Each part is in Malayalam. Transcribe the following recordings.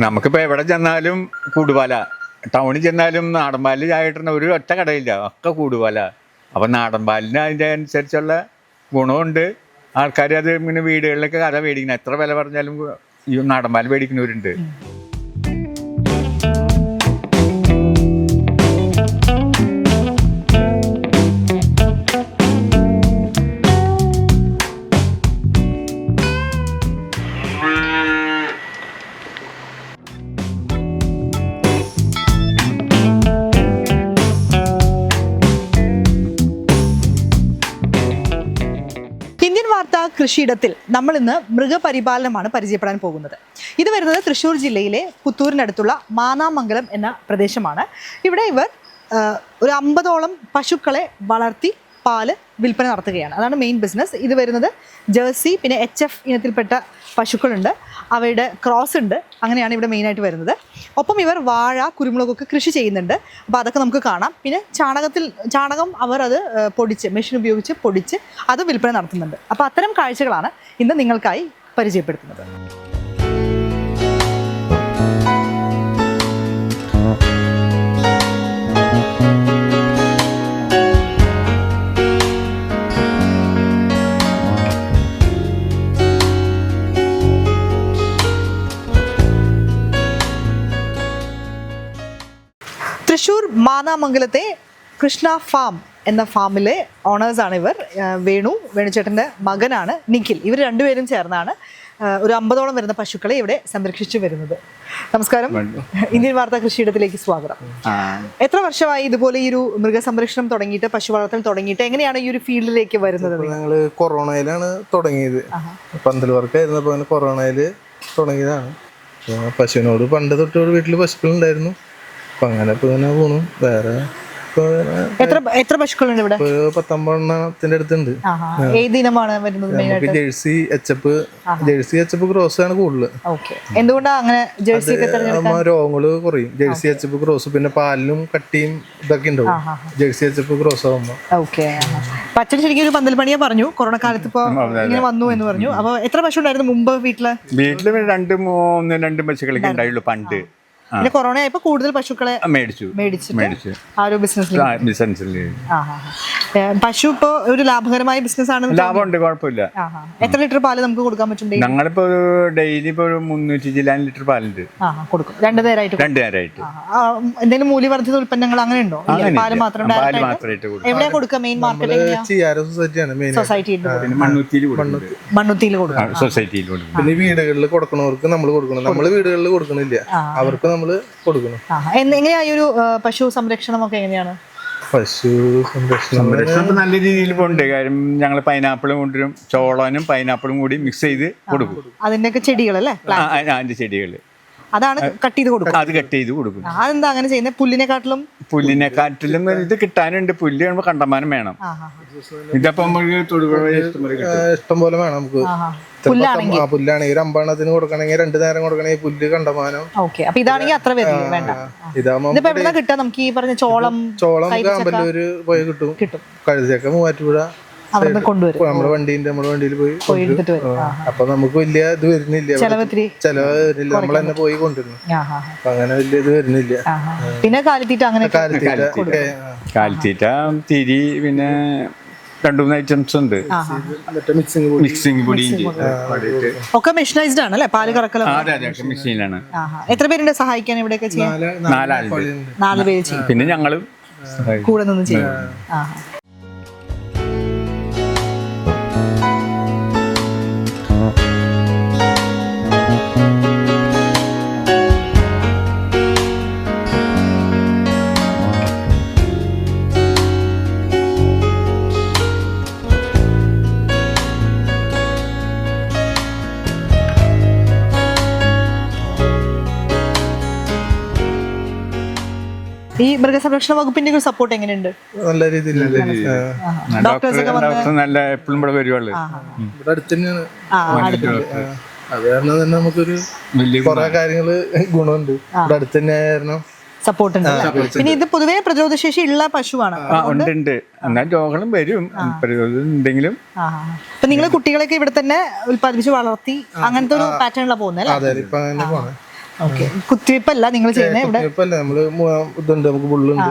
നമുക്കിപ്പോ എവിടെ ചെന്നാലും കൂടുപാല ടൗണിൽ ചെന്നാലും നാടൻ പാലിൽ ഒരു ഒറ്റ കടയില്ല. ഒക്കെ കൂടുപാല അപ്പം നാടൻ പാലിന് അതിന്റെ അനുസരിച്ചുള്ള ഗുണമുണ്ട്. ആൾക്കാർ അത് ഇങ്ങനെ വീടുകളിലൊക്കെ കഥ മേടിക്കണം എത്ര വില പറഞ്ഞാലും ഈ നാടൻ പാൽ മേടിക്കുന്നവരുണ്ട്. കൃഷിയിടത്തിൽ നമ്മൾ ഇന്ന് മൃഗപരിപാലനമാണ് പരിചയപ്പെടാൻ പോകുന്നത്. ഇത് വരുന്നത് തൃശ്ശൂർ ജില്ലയിലെ പുത്തൂരിനടുത്തുള്ള മാനാമംഗലം എന്ന പ്രദേശമാണ്. ഇവിടെ ഇവർ ഒരു അമ്പതോളം പശുക്കളെ വളർത്തി പാൽ വിൽപ്പന നടത്തുകയാണ്. അതാണ് മെയിൻ ബിസിനസ് ഇത് വരുന്നത് ജേഴ്സി പിന്നെ എച്ച് എഫ് ഇനത്തിൽപ്പെട്ട പശുക്കളുണ്ട്. അവയുടെ ക്രോസ് ഉണ്ട്. അങ്ങനെയാണ് ഇവിടെ മെയിനായിട്ട് വരുന്നത്. ഒപ്പം ഇവർ വാഴ കുരുമുളകൊക്കെ കൃഷി ചെയ്യുന്നുണ്ട്. അപ്പോൾ അതൊക്കെ നമുക്ക് കാണാം. പിന്നെ ചാണകത്തിൽ ചാണകം അവർ അത് പൊടിച്ച് മെഷീൻ ഉപയോഗിച്ച് പൊടിച്ച് അത് വിൽപ്പന നടത്തുന്നുണ്ട്. അപ്പോൾ അത്തരം കാഴ്ചകളാണ് ഇന്ന് നിങ്ങൾക്കായി പരിചയപ്പെടുത്തുന്നത്. തൃശ്ശൂർ മാനാമംഗലത്തെ കൃഷ്ണ ഫാം എന്ന ഫാമിലെ ഓണേഴ്സാണ് ഇവർ. വേണു വേണുചേട്ടന്റെ മകനാണ് നിഖിൽ. ഇവർ രണ്ടുപേരും ചേർന്നാണ് ഒരു അമ്പതോളം വരുന്ന പശുക്കളെ ഇവിടെ സംരക്ഷിച്ചു വരുന്നത്. നമസ്കാരം. ഇന്ത്യൻ വാർത്താ കൃഷിയിടത്തിലേക്ക് സ്വാഗതം. എത്ര വർഷമായി ഇതുപോലെ ഈ ഒരു മൃഗസംരക്ഷണം തുടങ്ങിയിട്ട് പശു വളർത്തൽ തുടങ്ങിയിട്ട് എങ്ങനെയാണ് ഈ ഒരു ഫീൽഡിലേക്ക് വരുന്നത്? ഞങ്ങൾ കൊറോണയിലാണ് തുടങ്ങിയത്. പന്തൽ വർക്കായിരുന്നപ്പോൾ കൊറോണയിൽ തുടങ്ങിയതാണ്. പശുവിനോട് പണ്ട് തൊട്ട് വീട്ടിൽ പശുക്കളുണ്ടായിരുന്നു. അപ്പൊ അങ്ങനെ ഇപ്പൊ ഇങ്ങനെ പോണു വേറെ എത്ര എത്ര പശുക്കളുണ്ട് ഇവിടെ? പത്തൊമ്പതെണ്ണത്തിന്റെ അടുത്തുണ്ട്. ഏത് ഇനമാണ് വരുന്നത് Jersey HF. Jersey HF cross ആണ് കൂടുതൽ ഓക്കെ. എന്തുകൊണ്ടാണ് അങ്ങനെ ജേഴ്സി രോഗങ്ങൾ കുറയും. ജേഴ്സി എച്ചപ്പ് ക്രോസ് പിന്നെ പാലിലും കട്ടിയും ഇതൊക്കെ ഉണ്ടാവും. ജേഴ്സി എച്ചപ്പ് ക്രോസ് ആവുമ്പോ. ഓക്കെ പച്ചൻ ശരിക്കും ഒരു പന്തൽ പണിയെ പറഞ്ഞു. കൊറോണ കാലത്ത് ഇപ്പൊ ഇങ്ങനെ വന്നു എന്ന് പറഞ്ഞു. അപ്പൊ എത്ര പശു ഉണ്ടായിരുന്നു മുമ്പ് വീട്ടിൽ? വീട്ടിൽ രണ്ട് മൂന്ന് രണ്ട് പശുക്കളൊക്കെ ഉണ്ടായുള്ളൂ പണ്ട്. പിന്നെ കൊറോണ ആയപ്പോ കൂടുതൽ പശുക്കളെ മേടിച്ചു. മേടിച്ചു. ആ ഒരു ബിസിനസ്സിൽ പശു ഇപ്പൊ ഒരു ലാഭകരമായ ബിസിനസ് ആണ് ലാഭമുണ്ട് കുഴപ്പമില്ല. എത്ര ലിറ്റർ പാൽ നമുക്ക് കൊടുക്കാൻ പറ്റും ഞങ്ങളിപ്പോ ഒരു ഡെയിലി ഇപ്പൊ ഒരു മുന്നൂറ്റി ചില്ലാൻ ലിറ്റർ പാലുണ്ട്. ആ കൊടുക്കും. രണ്ടു നേരമായിട്ട് രണ്ടു നേരമായിട്ട് എന്തെങ്കിലും മൂല്യവർദ്ധിത ഉൽപ്പന്നങ്ങൾ അങ്ങനെ ഉണ്ടോ? പാൽ മാത്രം എവിടെയാ കൊടുക്കുക മെയിൻ മാർക്കറ്റ് സൊസൈറ്റിയിൽ മണ്ണുത്തിയിൽ കൊടുക്കും. സൊസൈറ്റിയിൽ കൊടുക്കും. പിന്നെ വീടുകളിൽ കൊടുക്കണവർക്ക് നമ്മൾ കൊടുക്കണം. നമ്മൾ വീടുകളിൽ കൊടുക്കണില്ല. അവർക്ക് നമ്മൾ കൊടുക്കണം എങ്ങനെയാ ഈ ഒരു പശു സംരക്ഷണം ഒക്കെ എങ്ങനെയാണ്? പശു സംരക്ഷണം നല്ല രീതിയിൽ പോണ്ട് കാര്യം ഞങ്ങൾ പൈനാപ്പിളും കൊണ്ടുവരും. ചോളനും പൈനാപ്പിളും കൂടി മിക്സ് ചെയ്ത് കൊടുക്കും. അതിന്റെയൊക്കെ ചെടികളല്ലേ? ആ, ആ, അതിന്റെ ചെടികൾ അതാണ് കട്ട് ചെയ്ത് കൊടുക്കുക അത് കട്ട് ചെയ്ത് കൊടുക്കും. അതെന്താ അങ്ങനെ ചെയ്യുന്നത് പുല്ലിനെക്കാട്ടിലും? പുല്ലിനെക്കാട്ടിലും ഇത് കിട്ടാനുണ്ട്. പുല്ല് കാണുമ്പോൾ കണ്ടമാനം വേണം. ഇതപ്പം ഇഷ്ടംപോലെ കിട്ടും. ഇഷ്ടം പോലെ വേണം നമുക്ക്. പുല്ലാണെങ്കിൽ ഒരു അമ്പണത്തിന് കൊടുക്കണമെങ്കിൽ രണ്ടു നേരം കൊടുക്കണമെങ്കിൽ പുല്ല് കണ്ടമാനം. ഇതാണെങ്കിൽ അത്ര ഇതാകുമ്പോ ഇതിപ്പോ എവിടെ കിട്ടാ നമുക്ക് ഈ പറഞ്ഞ ചോളം ചോളം കാമ്പല്ലൂര് പോയി കിട്ടും. കഴുതിയൊക്കെ മൂവാറ്റുപുഴ നമ്മുടെ വണ്ടിന്റെ നമ്മുടെ വണ്ടിയിൽ പോയി അപ്പൊ നമുക്ക് വലിയ ഇത് വരുന്നില്ല. ചെലവ് വരുന്നില്ല. നമ്മൾ തന്നെ പോയി കൊണ്ടുവരുന്നു. അങ്ങനെ വലിയ ഇത് വരുന്നില്ല. പിന്നെ കാലിത്തീറ്റ അങ്ങനെ കാലിത്തീറ്റ കാലിത്തീറ്റ തിരി പിന്നെ രണ്ടു മൂന്ന് ഐറ്റംസ് ഉണ്ട് മറ്റേ മിക്സിങ് കൂടി മിക്സിംഗ് പൊടിയും ഒക്കെ മെഷീനൈസ്ഡ് ആണ് അല്ലേ? പാൽ കറക്കലോ അതെ അതെ മെഷീനാണ് ആഹാ. എത്ര പേരുണ്ട് സഹായിക്കാൻ ഇവിടെയൊക്കെ ചെയ്യാൻ? നാല് നാലാളുണ്ട് നാല് പേര് ചെയ്യും പിന്നെ ഞങ്ങളും കൂടെ നിന്ന് ചെയ്യും ഈ മൃഗസംരക്ഷണ വകുപ്പിന്റെ ഒരു സപ്പോർട്ട് എങ്ങനെയുണ്ട്? നല്ല രീതിയിൽ ഡോക്ടേഴ്സ് ഡോക്ടർ ഒക്കെ ഡോക്ടർ നല്ല എപ്പോഴും ഇവിടെ വരുവാൾ. ഇവിടെ അടുത്ത് തന്നെയാണ് ആ ആ, അത് കാരണം തന്നെ നമുക്കൊരു വലിയ കുറെ കാര്യങ്ങൾ ഗുണമുണ്ട്. ഇവിടെ അടുത്ത് തന്നെ ആയിരുന്നു. സപ്പോർട്ട് ഉണ്ട് അല്ലേ? പിന്നെ ഇത് പൊതുവേ പ്രതിരോധശേഷി ഉള്ള പശുവാണ്. ആ ഉണ്ട് ഉണ്ട്. എന്നാൽ രോഗങ്ങളും വരും. പ്രതിരോധം ഉണ്ടെങ്കിലും. അപ്പൊ നിങ്ങൾ കുട്ടികളൊക്കെ ഇവിടെ തന്നെ ഉത്പാദിപ്പിച്ച് വളർത്തി അങ്ങനത്തെ ഒരു പാറ്റേണിലാണ് പോകുന്നത് അല്ലേ? അതെ ഇപ്പൊ അങ്ങനെ പോണേ. ഓക്കെ. കുത്തിവയ്പ്പല്ല നിങ്ങൾ ചെയ്യുന്നത് ഇവിടെ? നമ്മൾ ഇതുണ്ട്. നമുക്ക് ബുള്ളുണ്ട്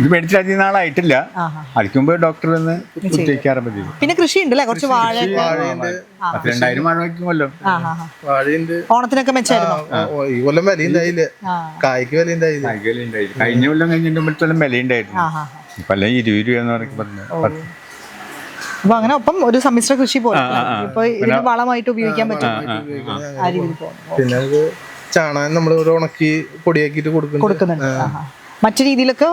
ഇത് അധികം നാളായിട്ടില്ല. മുമ്പ് ഡോക്ടർ കുത്തിവെക്കാറ് പിന്നെ കൃഷി ഉണ്ടല്ലേ കുറച്ച് വാഴ രണ്ടായിരം വയ്ക്കുമല്ലോ. വാഴയുണ്ട്. ഓണത്തിനൊക്കെ മെച്ചായിരുന്നോ? ആ, ഓ, ഈ കൊല്ലം വില ഉണ്ടായില്ല. ആ. കായ്ക്ക് വില ഉണ്ടായില്ല. കഴിഞ്ഞ കൊല്ലം കഴിഞ്ഞിട്ട് മുമ്പത്തെ വില ഉണ്ടായിരുന്നു. ഇപ്പൊ അല്ല ഇരുപത് രൂപ എന്ന് പറഞ്ഞ്. അപ്പൊ അങ്ങനെ ഒപ്പം ഒരു സമ്മിശ്ര കൃഷി പോലെ. ഇപ്പൊ ഇതിന് വളമായിട്ട് ഉപയോഗിക്കാൻ പറ്റും. ആ രീതിയിൽ പിന്നെ ചാണകം നമ്മൾ ഉണക്കി പൊടിയാക്കിട്ട് കൊടുക്കുന്നുണ്ട്. മറ്റു രീതിയിലൊക്കെ.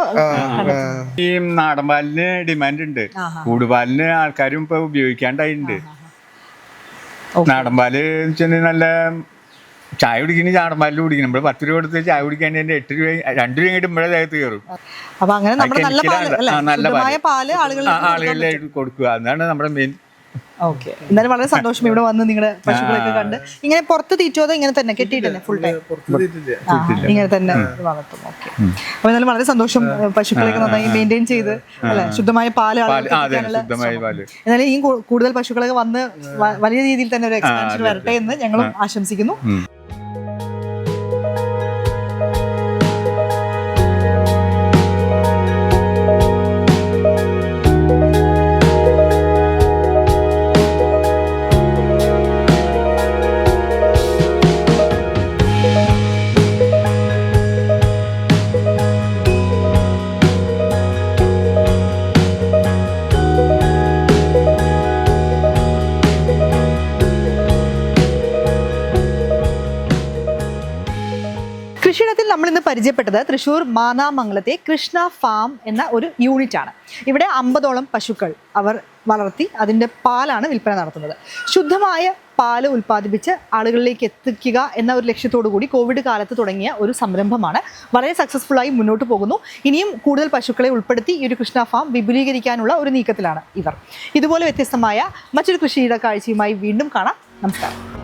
ഈ നാടൻ പാലിന് ഡിമാൻഡ് ഉണ്ട്. കൂടുപാലിന് ആൾക്കാരും ഇപ്പൊ ഉപയോഗിക്കാണ്ടായിട്ടുണ്ട്. നാടൻ പാൽ നല്ല ചായ കുടിക്കുന്ന നാടൻ പാലിൽ കുടിക്കണം. നമ്മൾ പത്ത് രൂപ കൊടുത്ത് ചായ കുടിക്കാൻ എന്റെ എട്ട് രൂപ രണ്ട് രൂപ കഴിഞ്ഞിട്ട് നമ്മുടെ ദേഹത്ത് കയറും. അപ്പൊ അങ്ങനെ നമ്മുടെ നല്ല പാൽ. നല്ല ശുദ്ധമായ പാൽ. ആളുകൾ ആ, കൊടുക്കുക. അതാണ് നമ്മുടെ മെയിൻ ഓക്കെ. എന്തായാലും വളരെ സന്തോഷം ഇവിടെ വന്ന് നിങ്ങളുടെ പശുക്കളൊക്കെ കണ്ട്. ഇങ്ങനെ പുറത്ത് തീറ്റോതോ ഇങ്ങനെ തന്നെ? കെട്ടിയിട്ട് ഫുൾ ടൈം പുറത്ത് തീറ്റില്ല. ആ, ഇങ്ങനെ തന്നെ വളർത്തും. ഓക്കെ. അപ്പൊ എന്നാലും വളരെ സന്തോഷം പശുക്കളൊക്കെ നന്നായി മെയിന്റെയിൻ ചെയ്ത് അല്ലെ? ശുദ്ധമായ പാൽ പാൽ ആ, അതെ ശുദ്ധമായ പാൽ. എന്നാലും കൂ- കൂടുതൽ പശുക്കളൊക്കെ വന്ന് വ- വലിയ രീതിയിൽ തന്നെ ഒരു എക്സ്പാൻഷൻ വരട്ടെ എന്ന് ഞങ്ങളും ആശംസിക്കുന്നു. പരിചയപ്പെട്ടത് തൃശൂർ മാനാമംഗലത്തെ കൃഷ്ണ ഫാം എന്ന ഒരു യൂണിറ്റ് ആണ് ഇവിടെ അമ്പതോളം പശുക്കൾ അവർ വളർത്തി അതിന്റെ പാലാണ് വിൽപ്പന നടത്തുന്നത്. ശുദ്ധമായ പാൽ ഉൽപ്പാദിപ്പിച്ച് ആളുകളിലേക്ക് എത്തിക്കുക എന്ന ഒരു ലക്ഷ്യത്തോടു കൂടി കോവിഡ് കാലത്ത് തുടങ്ങിയ ഒരു സംരംഭമാണ്. വളരെ സക്സസ്ഫുള്ളായി മുന്നോട്ട് പോകുന്നു. ഇനിയും കൂടുതൽ പശുക്കളെ ഉൾപ്പെടുത്തി ഈ ഒരു കൃഷ്ണ ഫാം വിപുലീകരിക്കാനുള്ള ഒരു നീക്കത്തിലാണ് ഇവർ. ഇതുപോലെ വ്യത്യസ്തമായ മറ്റൊരു കൃഷിയുടെ കാഴ്ചയുമായി വീണ്ടും കാണാം. നമസ്കാരം.